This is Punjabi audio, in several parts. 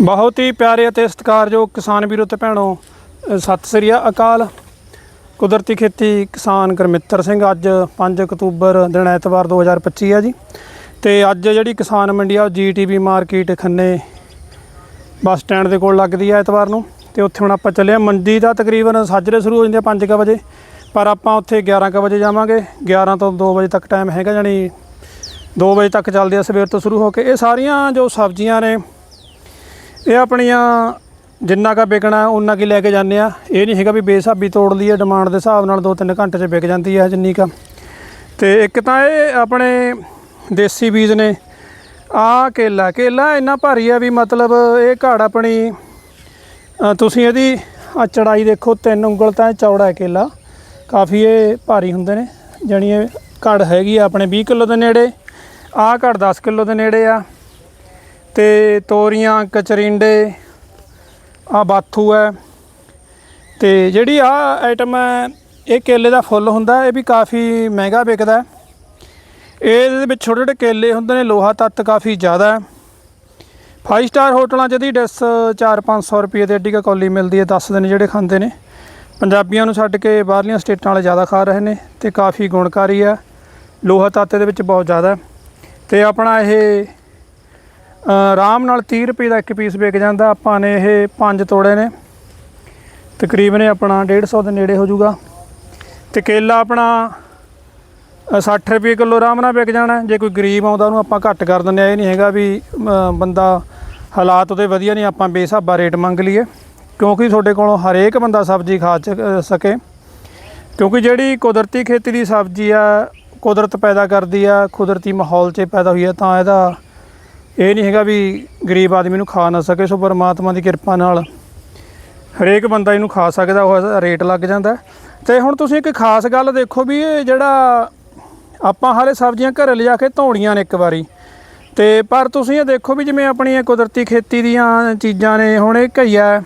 ਬਹੁਤ ਹੀ ਪਿਆਰੇ ਅਤੇ ਸਤਿਕਾਰਯੋਗ ਕਿਸਾਨ ਵੀਰੋ ਤੇ ਭੈਣੋ ਸਤਿ ਸ੍ਰੀ ਅਕਾਲ। ਕੁਦਰਤੀ ਖੇਤੀ ਕਿਸਾਨ ਗੁਰਮਿੱਤਰ ਸਿੰਘ, ਅੱਜ 5 ਅਕਤੂਬਰ ਦਿਨ ਐਤਵਾਰ 2025 ਹੈ ਜੀ। ਤੇ ਅੱਜ ਜਿਹੜੀ ਕਿਸਾਨ ਮੰਡੀ ਆ, ਉਹ ਜੀਟੀਬੀ ਮਾਰਕੀਟ ਖੰਨੇ ਬੱਸ ਸਟੈਂਡ ਦੇ ਕੋਲ ਲੱਗਦੀ ਹੈ ਐਤਵਾਰ ਨੂੰ। ਤੇ ਉੱਥੇ ਹੁਣ ਆਪਾਂ ਚੱਲੇ ਹਾਂ ਮੰਡੀ ਦਾ ਤਕਰੀਬਨ ਸਾਜਰੇ ਸ਼ੁਰੂ ਹੋ ਜਾਂਦੀ ਹੈ 5:00 ਵਜੇ। ਪਰ ਆਪਾਂ ਉੱਥੇ 11:00 ਵਜੇ ਜਾਵਾਂਗੇ। 11 ਤੋਂ 2 ਵਜੇ ਤੱਕ ਟਾਈਮ ਹੈਗਾ ਜਾਨੀ 2 ਵਜੇ ਤੱਕ ਚੱਲਦੇ ਆ ਸਵੇਰ ਤੋਂ ਸ਼ੁਰੂ ਹੋ ਕੇ। ਇਹ ਸਾਰੀਆਂ ਜੋ ਸਬਜ਼ੀਆਂ ਨੇ ਇਹ ਆਪਣੀਆਂ ਜਿੰਨਾ ਕਾ ਵਿਕਣਾ ਉਹਨਾਂ ਕੀ ਲੈ ਕੇ ਜਾਂਦੇ ਆ। ਇਹ ਨਹੀਂ ਹੈਗਾ ਵੀ ਬੇਸਾਬੀ ਤੋੜ ਲਈ ਹੈ ਡਿਮਾਂਡ ਦੇ ਹਿਸਾਬ ਨਾਲ 2-3 ਘੰਟੇ 'ਚ ਵਿਕ ਜਾਂਦੀ ਆ ਜਿੰਨੀ ਕਾ। ਤੇ ਇੱਕ ਤਾਂ ਇਹ ਆਪਣੇ ਦੇਸੀ ਬੀਜ ਨੇ। ਆ ਕੇਲਾ ਕੇਲਾ ਇੰਨਾ ਭਾਰੀ ਆ ਵੀ ਮਤਲਬ ਇਹ ਘੜ ਆਪਣੀ ਤੁਸੀਂ ਇਹਦੀ ਆ ਚੜਾਈ ਦੇਖੋ, ਤਿੰਨ ਉਂਗਲ ਤਾਂ ਇਹ ਚੌੜਾ ਕੇਲਾ। ਕਾਫੀ ਇਹ ਭਾਰੀ ਹੁੰਦੇ ਨੇ, ਜਾਣੀ ਇਹ ਘੜ ਹੈਗੀ ਆ ਆਪਣੇ 20 ਕਿਲੋ ਦੇ ਨੇੜੇ। ਆ ਘੜ 10 ਕਿਲੋ ਦੇ ਨੇੜੇ ਆ। ਤੇ ਤੋਰੀਆਂ, ਕਚਰਿੰਡੇ ਆ ਬਾਥੂ ਹੈ। ਤੇ ਜਿਹੜੀ ਆ ਆਈਟਮ ਹੈ, ਇਹ ਕੇਲੇ ਦਾ ਫੁੱਲ ਹੁੰਦਾ ਇਹ ਵੀ ਕਾਫੀ ਮਹਿੰਗਾ ਵਿਕਦਾ ਇਹਦੇ ਵਿੱਚ ਛੋਟੇ ਛੋਟੇ ਕੇਲੇ ਹੁੰਦੇ ਨੇ, ਲੋਹਾ ਤੱਤ ਕਾਫੀ ਜ਼ਿਆਦਾ ਹੈ। 5 ਸਟਾਰ ਹੋਟਲਾਂ 'ਚ ਇਹਦੀ ਡਿਸ 4-500 ਰੁਪਏ ਦੇ ਐਡੀ ਕੁ ਕੌਲੀ ਮਿਲਦੀ ਹੈ 10 ਦਿਨ ਜਿਹੜੇ ਖਾਂਦੇ ਨੇ। ਪੰਜਾਬੀਆਂ ਨੂੰ ਛੱਡ ਕੇ ਬਾਹਰਲੀਆਂ ਸਟੇਟਾਂ ਵਾਲੇ ਜ਼ਿਆਦਾ ਖਾ ਰਹੇ ਨੇ ਤੇ ਕਾਫੀ ਗੁਣਕਾਰੀ ਹੈ। ਲੋਹਾ ਤੱਤ ਇਹਦੇ ਵਿੱਚ ਬਹੁਤ ਜ਼ਿਆਦਾ ਹੈ। ਤੇ ਆਪਣਾ ਇਹ ਆਰਾਮ ਨਾਲ 30 ਰੁਪਏ ਦਾ ਇੱਕ ਪੀਸ ਵਿਕ ਜਾਂਦਾ। ਆਪਾਂ ਨੇ ਇਹ ਪੰਜ ਤੋੜੇ ਨੇ। ਤਕਰੀਬਨ ਇਹ ਆਪਣਾ 150 ਦੇ ਨੇੜੇ ਹੋ ਜਾਊਗਾ ਤੇ ਕੇਲਾ ਆਪਣਾ ਅ, 60 ਰੁਪਏ ਕਿਲੋ ਆਰਾਮ ਨਾਲ ਵਿਕ ਜਾਣਾ। ਜੇ ਕੋਈ ਗਰੀਬ ਆਉਂਦਾ ਉਹਨੂੰ ਆਪਾਂ ਘੱਟ ਕਰ ਦਿੰਦੇ ਆ ਇਹ ਨਹੀਂ ਹੈਗਾ ਵੀ ਬੰਦਾ ਹਾਲਾਤ ਉਹਦੇ ਵਧੀਆ ਨਹੀਂ ਆਪਾਂ ਬੇਸਾਬਾ ਰੇਟ ਮੰਗ ਲਈਏ। ਕਿਉਂਕਿ ਤੁਹਾਡੇ ਕੋਲੋਂ ਹਰੇਕ ਬੰਦਾ ਸਬਜ਼ੀ ਖਾ ਚ- ਸਕੇ। ਕਿਉਂਕਿ ਜਿਹੜੀ ਕੁਦਰਤੀ ਖੇਤੀ ਦੀ ਸਬਜ਼ੀ ਆ ਕੁਦਰਤ ਪੈਦਾ ਕਰਦੀ ਆ ਕੁਦਰਤੀ ਮਾਹੌਲ 'ਚ ਪੈਦਾ ਹੋਈ ਆ ਤਾਂ ਇਹਦਾ ਇਹ ਨਹੀਂ ਹੈਗਾ ਵੀ ਗਰੀਬ ਆਦਮੀ ਨੂੰ ਖਾ ਨਾ ਸਕੇ, ਸੋ ਪਰਮਾਤਮਾ ਦੀ ਕਿਰਪਾ ਨਾਲ ਹਰੇਕ ਬੰਦਾ ਇਹਨੂੰ ਖਾ ਸਕਦਾ, ਉਹ ਰੇਟ ਲੱਗ ਜਾਂਦਾ ਹੈ। ਤੇ ਹੁਣ ਤੁਸੀਂ ਇੱਕ ਖਾਸ ਗੱਲ ਦੇਖੋ ਵੀ ਇਹ ਜਿਹੜਾ ਆਪਾਂ ਹਾਲੇ ਸਬਜ਼ੀਆਂ ਘਰੇ ਲਿਜਾ ਕੇ ਧੋਣੀਆਂ ਨੇ ਇੱਕ ਵਾਰੀ ਤੇ ਪਰ ਤੁਸੀਂ ਇਹ ਦੇਖੋ ਵੀ ਜਿਵੇਂ ਆਪਣੀਆਂ ਕੁਦਰਤੀ ਖੇਤੀ ਦੀਆਂ ਚੀਜ਼ਾਂ ਨੇ, ਹੁਣ ਇਹ ਘਈਆ ਹੈ।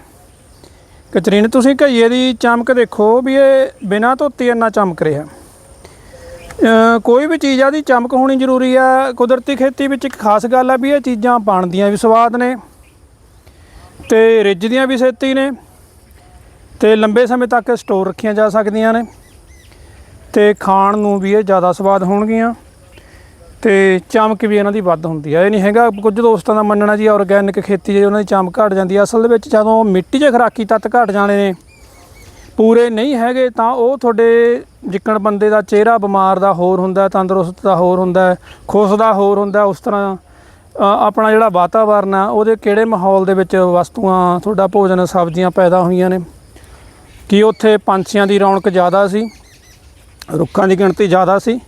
ਕਚਰੀਨ ਤੁਸੀਂ ਘਈਏ ਦੀ ਚਮਕ ਦੇਖੋ ਵੀ ਇਹ ਬਿਨਾਂ ਧੋਤੀ ਇੰਨਾ ਚਮਕ ਰਿਹਾ ਕੋਈ ਵੀ ਚੀਜ਼ ਆ ਦੀ ਚਮਕ ਹੋਣੀ ਜ਼ਰੂਰੀ ਆ। ਕੁਦਰਤੀ ਖੇਤੀ ਵਿੱਚ ਇੱਕ ਖਾਸ ਗੱਲ ਆ ਵੀ ਇਹ ਚੀਜ਼ਾਂ ਬਣਦੀਆਂ ਵੀ ਸਵਾਦ ਨੇ ਤੇ ਰਿੱਝਦੀਆਂ ਵੀ ਛੇਤੀ ਨੇ ਤੇ ਲੰਬੇ ਸਮੇਂ ਤੱਕ ਸਟੋਰ ਰੱਖੀਆਂ ਜਾ ਸਕਦੀਆਂ ਨੇ ਤੇ ਖਾਣ ਨੂੰ ਵੀ ਇਹ ਜ਼ਿਆਦਾ ਸਵਾਦ ਹੋਣਗੀਆਂ ਤੇ ਚਮਕ ਵੀ ਇਹਨਾਂ ਦੀ ਵੱਧ ਹੁੰਦੀ ਆ। ਇਹ ਨਹੀਂ ਹੈਗਾ ਕੁਝ ਦੋਸਤਾਂ ਦਾ ਮੰਨਣਾ ਜੀ, ਆਰਗੈਨਿਕ ਖੇਤੀ ਜੇ ਉਹਨਾਂ ਦੀ ਚਮਕ ਘਟ ਜਾਂਦੀ ਹੈ ਅਸਲ ਦੇ ਵਿੱਚ ਜਦੋਂ ਮਿੱਟੀ 'ਚ ਖਰਾਕੀ ਤੱਤ ਘਟ ਜਾਣੇ ਨੇ ਪੂਰੇ ਨਹੀਂ ਹੈਗੇ ਤਾਂ ਉਹ ਤੁਹਾਡੇ ਜਿੱਕਣ ਬੰਦੇ ਦਾ ਚਿਹਰਾ ਬਿਮਾਰ ਦਾ ਹੋਰ ਹੁੰਦਾ, ਤੰਦਰੁਸਤ ਦਾ ਹੋਰ ਹੁੰਦਾ, ਖੁਸ਼ ਦਾ ਹੋਰ ਹੁੰਦਾ, ਉਸ ਤਰ੍ਹਾਂ ਆਪਣਾ ਜਿਹੜਾ ਵਾਤਾਵਰਨ ਆ, ਉਹਦੇ ਕਿਹੜੇ ਮਾਹੌਲ ਦੇ ਵਿੱਚ ਵਸਤੂਆਂ, ਤੁਹਾਡਾ ਭੋਜਨ, ਸਬਜ਼ੀਆਂ ਪੈਦਾ ਹੋਈਆਂ ਨੇ? ਕੀ ਉੱਥੇ ਪੰਛੀਆਂ ਦੀ ਰੌਣਕ ਜ਼ਿਆਦਾ ਸੀ? ਰੁੱਖਾਂ ਦੀ ਗਿਣਤੀ ਜ਼ਿਆਦਾ ਸੀ?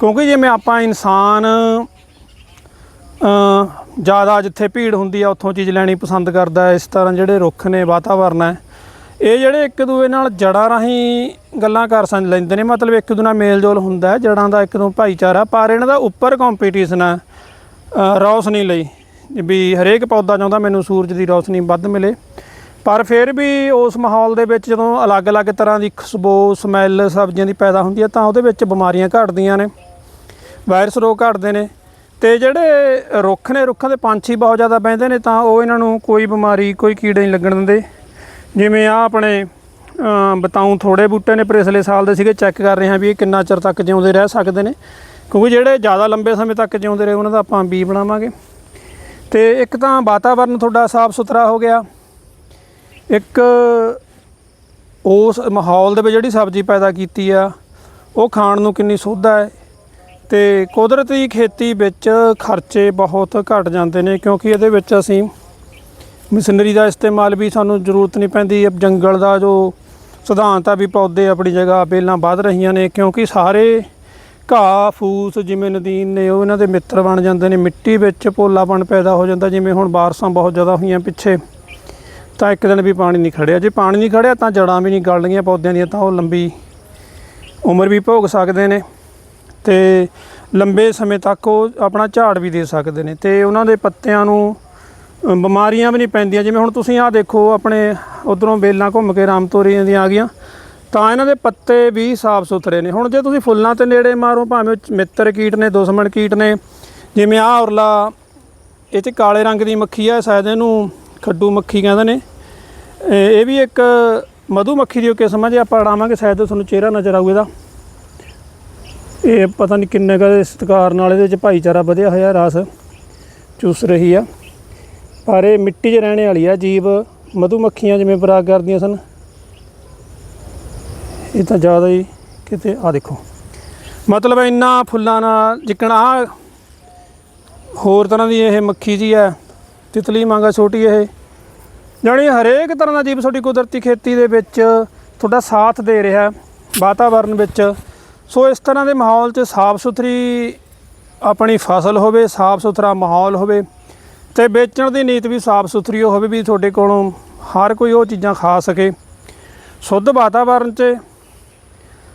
ਕਿਉਂਕਿ ਜਿਵੇਂ ਆਪਾਂ ਇਨਸਾਨ ਜ਼ਿਆਦਾ ਜਿੱਥੇ ਭੀੜ ਹੁੰਦੀ ਆ, ਉੱਥੋਂ ਚੀਜ਼ ਲੈਣੀ ਪਸੰਦ ਕਰਦਾ, ਇਸ ਤਰ੍ਹਾਂ ਜਿਹੜੇ ਰੁੱਖ ਨੇ, ਵਾਤਾਵਰਨ ਹੈ ਇਹ ਜਿਹੜੇ ਇੱਕ ਦੂਏ ਨਾਲ ਜੜਾਂ ਰਾਹੀਂ ਗੱਲਾਂ ਕਰ ਸੰ ਲੈਂਦੇ ਨੇ, ਮਤਲਬ ਇੱਕ ਦੂਜੇ ਨਾਲ ਮੇਲ ਜੋਲ ਹੁੰਦਾ ਹੈ ਜੜਾਂ ਦਾ ਇੱਕ ਦੂਜੇ ਭਾਈਚਾਰਾ, ਪਰ ਇਹਨਾਂ ਦਾ ਉੱਪਰ ਕੰਪੀਟੀਸ਼ਨ ਹੈ ਰੌਸ਼ਨੀ ਲਈ, ਵੀ ਹਰੇਕ ਪੌਦਾ ਚਾਹੁੰਦਾ ਮੈਨੂੰ ਸੂਰਜ ਦੀ ਰੌਸ਼ਨੀ ਵੱਧ ਮਿਲੇ। ਪਰ ਫਿਰ ਵੀ ਉਸ ਮਾਹੌਲ ਦੇ ਵਿੱਚ ਜਦੋਂ ਅਲੱਗ-ਅਲੱਗ ਤਰ੍ਹਾਂ ਦੀ ਖੁਸ਼ਬੂ, ਸਮੈਲ, ਸਬਜ਼ੀਆਂ ਦੀ ਪੈਦਾ ਹੁੰਦੀ ਹੈ, ਤਾਂ ਉਹਦੇ ਵਿੱਚ ਬਿਮਾਰੀਆਂ ਘਟਦੀਆਂ ਨੇ, ਵਾਇਰਸ ਰੋਗ ਘਟਦੇ ਨੇ, ਤੇ ਜਿਹੜੇ ਰੁੱਖ ਨੇ, ਰੁੱਖਾਂ ਦੇ ਪੰਛੀ ਬਹੁਤ ਜ਼ਿਆਦਾ ਬਹਿੰਦੇ ਨੇ, ਤਾਂ ਉਹ ਇਹਨਾਂ ਨੂੰ ਕੋਈ ਬਿਮਾਰੀ, ਕੋਈ ਕੀੜੇ ਨਹੀਂ ਲੱਗਣ ਦਿੰਦੇ। ਜਿਵੇਂ ਆ ਆਪਣੇ ਅਮ, ਬਤਾਊ ਥੋੜੇ ਬੂਟੇ ਨੇ ਪਿਛਲੇ ਸਾਲ ਦੇ ਸੀਗੇ ਚੈੱਕ ਕਰ ਰਹੇ ਹਾਂ ਵੀ ਇਹ ਕਿੰਨਾ ਚਿਰ ਤੱਕ ਜਿਉਂਦੇ ਰਹਿ ਸਕਦੇ ਨੇ। ਕਿਉਂਕਿ ਜਿਹੜੇ ਜ਼ਿਆਦਾ ਲੰਬੇ ਸਮੇਂ ਤੱਕ ਜਿਉਂਦੇ ਰਹੇ ਉਹਨਾਂ ਦਾ ਆਪਾਂ ਬੀ ਬਣਾਵਾਂਗੇ। ਤੇ ਇੱਕ ਤਾਂ ਵਾਤਾਵਰਨ ਤੁਹਾਡਾ ਸਾਫ਼ ਸੁਥਰਾ ਹੋ ਗਿਆ। ਇੱਕ ਉਸ ਮਾਹੌਲ ਦੇ ਵਿੱਚ ਜਿਹੜੀ ਸਬਜ਼ੀ ਪੈਦਾ ਕੀਤੀ ਆ ਉਹ ਖਾਣ ਨੂੰ ਕਿੰਨੀ ਸੁੱਧ ਹੈ ਤੇ ਕੁਦਰਤੀ ਖੇਤੀ ਵਿੱਚ ਖਰਚੇ ਬਹੁਤ ਘਟ ਜਾਂਦੇ ਨੇ ਕਿਉਂਕਿ ਇਹਦੇ ਵਿੱਚ ਅਸੀਂ ਮਸ਼ੀਨਰੀ ਦਾ ਇਸਤੇਮਾਲ ਵੀ ਸਾਨੂੰ ਜ਼ਰੂਰਤ ਨਹੀਂ ਪੈਂਦੀ। ਜੰਗਲ ਦਾ ਜੋ ਸਿਧਾਂਤ ਆ ਵੀ ਪੌਦੇ ਆਪਣੀ ਜਗ੍ਹਾ ਪਹਿਲਾਂ ਵੱਧ ਰਹੀਆਂ ਨੇ, ਕਿਉਂਕਿ ਸਾਰੇ ਘਾਹ, ਫੂਸ ਜਿਵੇਂ ਨਦੀਨ ਨੇ, ਉਹ ਇਹਨਾਂ ਦੇ ਮਿੱਤਰ ਬਣ ਜਾਂਦੇ ਨੇ। ਮਿੱਟੀ ਵਿੱਚ ਪੋਲਾਪਣ ਪੈਦਾ ਹੋ ਜਾਂਦਾ, ਜਿਵੇਂ ਹੁਣ ਬਾਰਸ਼ਾਂ ਬਹੁਤ ਜ਼ਿਆਦਾ ਹੋਈਆਂ ਪਿੱਛੇ। ਤਾਂ ਇੱਕ ਦਿਨ ਵੀ ਪਾਣੀ ਨਹੀਂ ਖੜਿਆ। ਜੇ ਪਾਣੀ ਨਹੀਂ ਖੜਿਆ ਤਾਂ ਜੜਾਂ ਵੀ ਨਹੀਂ ਗਲਣਗੀਆਂ ਪੌਦਿਆਂ ਦੀਆਂ, ਤਾਂ ਉਹ ਲੰਬੀ ਉਮਰ ਵੀ ਭੋਗ ਸਕਦੇ ਨੇ ਤੇ ਲੰਬੇ ਸਮੇਂ ਤੱਕ ਉਹ ਆਪਣਾ ਝਾੜ ਵੀ ਦੇ ਸਕਦੇ ਨੇ। ਤੇ ਉਹਨਾਂ ਦੇ ਪੱਤਿਆਂ ਨੂੰ ਬਿਮਾਰੀਆਂ ਵੀ ਨਹੀਂ ਪੈਂਦੀਆਂ। ਜਿਵੇਂ ਹੁਣ ਤੁਸੀਂ ਆਹ ਦੇਖੋ, ਆਪਣੇ ਉਧਰੋਂ ਬੇਲਾਂ ਘੁੰਮ ਕੇ ਰਾਮਤੋਰੀਆਂ ਦੀਆਂ ਆ ਗਈਆਂ, ਤਾਂ ਇਹਨਾਂ ਦੇ ਪੱਤੇ ਵੀ ਸਾਫ਼ ਸੁਥਰੇ ਨੇ। ਹੁਣ ਜੇ ਤੁਸੀਂ ਫੁੱਲਾਂ ਤੇ ਨੇੜੇ ਮਾਰੋ, ਭਾਵੇਂ ਉਹ ਮਿੱਤਰ ਕੀਟ ਨੇ, ਦੁਸ਼ਮਣ ਕੀਟ ਨੇ, ਜਿਵੇਂ ਆਹ ਉਰਲਾ ਇਹ 'ਚ ਕਾਲੇ ਰੰਗ ਦੀ ਮੱਖੀ ਆ, ਸ਼ਾਇਦ ਇਹਨੂੰ ਖੱਡੂ ਮੱਖੀ ਕਹਿੰਦੇ ਨੇ। ਇਹ ਇਹ ਵੀ ਇੱਕ ਮਧੂ ਮੱਖੀ ਦੀ ਓ ਕਿਸਮ ਆ, ਜੇ ਆਪਾਂ ਅੜਾਵਾਂਗੇ, ਸ਼ਾਇਦ ਤੁਹਾਨੂੰ ਚਿਹਰਾ ਨਜ਼ਰ ਆਊ ਇਹਦਾ। ਇਹ ਪਤਾ ਨਹੀਂ ਕਿੰਨੇ ਕਦੇ ਸਤਿਕਾਰ ਨਾਲ ਇਹਦੇ ਚ ਭਾਈਚਾਰਾ ਵਧਿਆ ਹੋਇਆ, ਰਾਸ ਚੂਸ ਰਹੀ ਆ। ਪਰ ਇਹ ਮਿੱਟੀ 'ਚ ਰਹਿਣੇ ਵਾਲੀ ਆ, ਜੀਵ ਮਧੂਮੱਖੀਆਂ ਜਿਵੇਂ ਬਰਾਗ ਕਰਦੀਆਂ ਸਨ। ਇਹ ਤਾਂ ਜ਼ਿਆਦਾ ਹੀ ਕਿਤੇ ਆ ਦੇਖੋ। ਮਤਲਬ ਇੰਨਾ ਫੁੱਲਾਂ ਨਾਲ ਜਿੱਕਣਾ, ਆਹ ਹੋਰ ਤਰ੍ਹਾਂ ਦੀ ਇਹ ਮੱਖੀ ਜੀ ਹੈ, ਤਿਤਲੀ ਮੰਗਾ ਛੋਟੀ ਇਹ। ਜਾਣੀ ਹਰੇਕ ਤਰ੍ਹਾਂ ਦਾ ਜੀਵ ਤੁਹਾਡੀ ਕੁਦਰਤੀ ਖੇਤੀ ਦੇ ਵਿੱਚ ਤੁਹਾਡਾ ਸਾਥ ਦੇ ਰਿਹਾ ਹੈ, ਵਾਤਾਵਰਨ ਵਿੱਚ। ਸੋ ਇਸ ਤਰ੍ਹਾਂ ਦੇ ਮਾਹੌਲ 'ਚ ਸਾਫ਼ ਸੁਥਰੀ ਆਪਣੀ ਫਸਲ ਹੋਵੇ, ਸਾਫ਼ ਸੁਥਰਾ ਮਾਹੌਲ ਹੋਵੇ। ਤੇ ਵੇਚਣ ਦੀ ਨੀਤ ਵੀ ਸਾਫ਼ ਸੁਥਰੀ ਹੋਵੇ ਵੀ ਤੁਹਾਡੇ ਕੋਲੋਂ ਹਰ ਕੋਈ ਉਹ ਚੀਜ਼ਾਂ ਖਾ ਸਕੇ। ਸ਼ੁੱਧ ਵਾਤਾਵਰਨ 'ਚ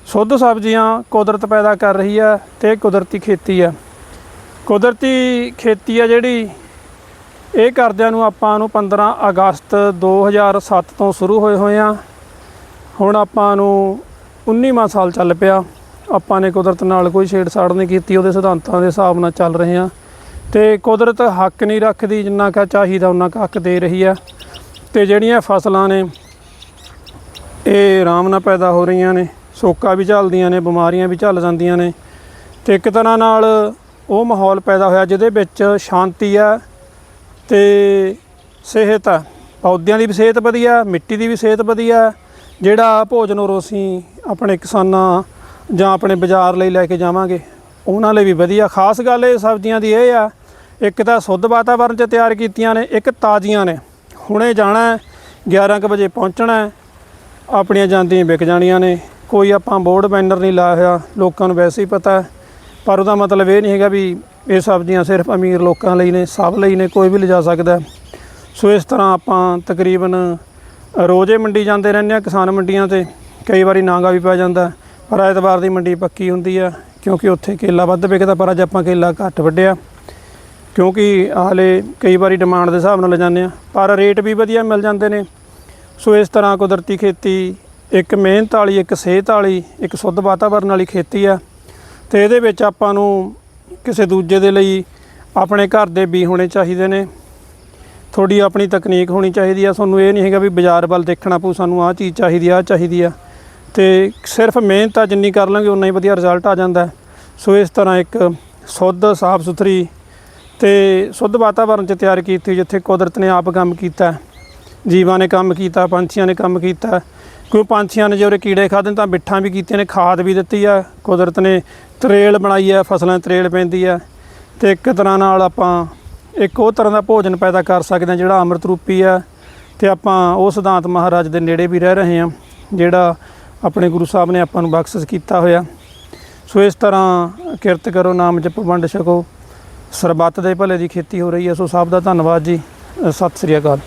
ਸ਼ੁੱਧ ਸਬਜ਼ੀਆਂ ਕੁਦਰਤ ਪੈਦਾ ਕਰ ਰਹੀ ਹੈ ਤੇ ਕੁਦਰਤੀ ਖੇਤੀ ਹੈ। ਕੁਦਰਤੀ ਖੇਤੀ ਹੈ ਜਿਹੜੀ ਇਹ ਕਰਦਿਆਂ ਨੂੰ ਆਪਾਂ ਨੂੰ 15 ਅਗਸਤ 2007 ਤੋਂ ਸ਼ੁਰੂ ਹੋਏ ਹੋਏ ਆ। ਹੁਣ ਆਪਾਂ ਨੂੰ 19ਵਾਂ ਸਾਲ ਚੱਲ ਪਿਆ। ਆਪਾਂ ਨੇ ਕੁਦਰਤ ਨਾਲ ਕੋਈ ਛੇੜਛਾੜ ਨਹੀਂ ਕੀਤੀ, ਉਹਦੇ ਸਿਧਾਂਤਾਂ ਦੇ ਹਿਸਾਬ ਨਾਲ ਚੱਲ ਰਹੇ ਆ। ਤੇ ਕੁਦਰਤ ਹੱਕ ਨਹੀਂ ਰੱਖਦੀ, ਜਿੰਨਾ ਕਾ ਚਾਹੀਦਾ ਉਹਨਾਂ ਕੁ ਹੱਕ ਦੇ ਰਹੀ ਆ। ਤੇ ਜਿਹੜੀਆਂ ਫਸਲਾਂ ਨੇ, ਇਹ ਆਰਾਮ ਨਾਲ ਪੈਦਾ ਹੋ ਰਹੀਆਂ ਨੇ, ਸੋਕਾ ਵੀ ਝੱਲਦੀਆਂ ਨੇ, ਬਿਮਾਰੀਆਂ ਵੀ ਝੱਲ ਜਾਂਦੀਆਂ ਨੇ। ਤੇ ਇੱਕ ਤਰ੍ਹਾਂ ਨਾਲ ਉਹ ਮਾਹੌਲ ਪੈਦਾ ਹੋਇਆ ਜਿਹਦੇ ਵਿੱਚ ਸ਼ਾਂਤੀ ਆ ਤੇ ਸਿਹਤ ਆ। ਪੌਦਿਆਂ ਦੀ ਵੀ ਸਿਹਤ ਵਧੀਆ, ਮਿੱਟੀ ਦੀ ਵੀ ਸਿਹਤ ਵਧੀਆ, ਜਿਹੜਾ ਭੋਜਨ ਉਹ ਅਸੀਂ ਆਪਣੇ ਕਿਸਾਨਾਂ ਜਾਂ ਆਪਣੇ ਬਾਜ਼ਾਰ ਲਈ ਲੈ ਕੇ ਜਾਵਾਂਗੇ, ਉਹਨਾਂ ਲਈ ਵੀ ਵਧੀਆ। ਖਾਸ ਗੱਲ ਇਹ ਸਬਜ਼ੀਆਂ ਦੀ ਇਹ ਆ ਇੱਕ ਤਾਂ ਸ਼ੁੱਧ ਵਾਤਾਵਰਣ 'ਚ ਤਿਆਰ ਕੀਤੀਆਂ ਨੇ ਇੱਕ ਤਾਜ਼ੀਆਂ ਨੇ। ਹੁਣੇ ਜਾਣਾ ਹੈ, 11 ਕੁ ਵਜੇ ਪਹੁੰਚਣਾ ਆਪਣੀਆਂ ਜਾਂਦੀਆਂ ਵਿਕ ਜਾਣੀਆਂ ਨੇ। ਕੋਈ ਆਪਾਂ ਬੋਰਡ ਬੈਨਰ ਨਹੀਂ ਲਾਇਆ ਹੋਇਆ ਲੋਕਾਂ ਨੂੰ ਵੈਸੇ ਹੀ ਪਤਾ ਪਰ ਉਹਦਾ ਮਤਲਬ ਇਹ ਨਹੀਂ ਹੈਗਾ ਵੀ ਇਹ ਸਬਜ਼ੀਆਂ ਸਿਰਫ ਅਮੀਰ ਲੋਕਾਂ ਲਈ ਨੇ ਸਭ ਲਈ ਨੇ ਕੋਈ ਵੀ ਲਿਜਾ ਸਕਦਾ ਸੋ ਇਸ ਤਰ੍ਹਾਂ ਆਪਾਂ ਤਕਰੀਬਨ ਰੋਜ਼ੇ ਮੰਡੀ ਜਾਂਦੇ ਰਹਿੰਦੇ ਆ ਕਿਸਾਨ ਮੰਡੀਆਂ ਤੇ। ਕਈ ਵਾਰੀ ਨਾਂਗਾ ਵੀ ਪੈ ਜਾਂਦਾ ਪਰ ਐਤਵਾਰ ਦੀ ਮੰਡੀ ਪੱਕੀ ਹੁੰਦੀ ਆ ਕਿਉਂਕਿ ਉੱਥੇ ਕੇਲਾ ਵੱਧ ਵਿਕਦਾ ਪਰ ਅੱਜ ਆਪਾਂ ਕੇਲਾ ਘੱਟ ਵੱਢਿਆ। ਕਿਉਂਕਿ ਹਾਲੇ ਕਈ ਵਾਰੀ ਡਿਮਾਂਡ ਦੇ ਹਿਸਾਬ ਨਾਲ ਲੈ ਜਾਂਦੇ ਆ। ਪਰ ਰੇਟ ਵੀ ਵਧੀਆ ਮਿਲ ਜਾਂਦੇ ਨੇ। ਸੋ ਇਸ ਤਰ੍ਹਾਂ ਕੁਦਰਤੀ ਖੇਤੀ ਇੱਕ ਮਿਹਨਤ ਵਾਲੀ, ਇੱਕ ਸਿਹਤ ਵਾਲੀ, ਇੱਕ ਸ਼ੁੱਧ ਵਾਤਾਵਰਨ ਵਾਲੀ ਖੇਤੀ ਆ। ਤੇ ਇਹਦੇ ਵਿੱਚ ਆਪਾਂ ਨੂੰ ਕਿਸੇ ਦੂਜੇ ਦੇ ਲਈ ਆਪਣੇ ਘਰ ਦੇ ਬੀ ਹੋਣੇ ਚਾਹੀਦੇ ਨੇ। ਤੁਹਾਡੀ ਆਪਣੀ ਤਕਨੀਕ ਹੋਣੀ ਚਾਹੀਦੀ ਆ। ਤੁਹਾਨੂੰ ਇਹ ਨਹੀਂ ਹੈਗਾ ਵੀ ਬਾਜ਼ਾਰ ਵੱਲ ਦੇਖਣਾ ਪਊ, ਸਾਨੂੰ ਆਹ ਚੀਜ਼ ਚਾਹੀਦੀ ਆ ਆਹ ਚਾਹੀਦੀ ਆ। ਤੇ ਸਿਰਫ ਮਿਹਨਤ ਆ ਜਿੰਨੀ ਕਰ ਲਾਂਗੇ ਉਨਾ ਹੀ ਵਧੀਆ ਰਿਜ਼ਲਟ ਆ ਜਾਂਦਾ। ਸੋ ਇਸ ਤਰ੍ਹਾਂ ਇੱਕ ਸ਼ੁੱਧ ਸਾਫ਼ ਸੁਥਰੀ ਤੇ ਸ਼ੁੱਧ ਵਾਤਾਵਰਨ 'ਚ ਤਿਆਰ ਕੀਤੀ ਜਿੱਥੇ ਕੁਦਰਤ ਨੇ ਆਪ ਕੰਮ ਕੀਤਾ, ਜੀਵਾਂ ਨੇ ਕੰਮ ਕੀਤਾ, ਪੰਛੀਆਂ ਨੇ ਕੰਮ ਕੀਤਾ। ਕਿਉਂ ਪੰਛੀਆਂ ਨੇ ਜਿਹੜੇ ਉਹਰੇ ਕੀੜੇ ਖਾਦੇ ਤਾਂ ਬਿੱਠਾਂ ਵੀ ਕੀਤੀਆਂ ਨੇ, ਖਾਦ ਵੀ ਦਿੱਤੀ ਆ। ਕੁਦਰਤ ਨੇ ਤਰੇਲ ਬਣਾਈ ਆ, ਫਸਲਾਂ ਤਰੇਲ ਪੈਂਦੀ ਆ। ਤੇ ਇੱਕ ਤਰ੍ਹਾਂ ਨਾਲ ਆਪਾਂ ਇੱਕ ਉਹ ਤਰ੍ਹਾਂ ਦਾ ਭੋਜਨ ਪੈਦਾ ਕਰ ਸਕਦੇ ਹਾਂ, ਜਿਹੜਾ ਅੰਮ੍ਰਿਤ ਰੂਪੀ ਆ। ਤੇ ਆਪਾਂ ਉਹ ਸਿਧਾਂਤ ਮਹਾਰਾਜ ਦੇ ਨੇੜੇ ਵੀ ਰਹਿ ਰਹੇ ਹਾਂ, ਜਿਹੜਾ ਆਪਣੇ ਗੁਰੂ ਸਾਹਿਬ ਨੇ ਆਪਾਂ ਨੂੰ ਬਖਸ਼ਿਸ਼ ਕੀਤਾ ਹੋਇਆ। ਸੋ ਇਸ ਤਰ੍ਹਾਂ ਕਿਰਤ ਕਰੋ, ਨਾਮ ਜਪ ਵੰਡ ਛਕੋ। ਸਰਬੱਤ ਦੇ ਭਲੇ ਦੀ ਖੇਤੀ ਹੋ ਰਹੀ ਹੈ। ਸੋ ਸਭ ਦਾ ਧੰਨਵਾਦ ਜੀ। ਸਤਿ ਸ੍ਰੀ ਅਕਾਲ।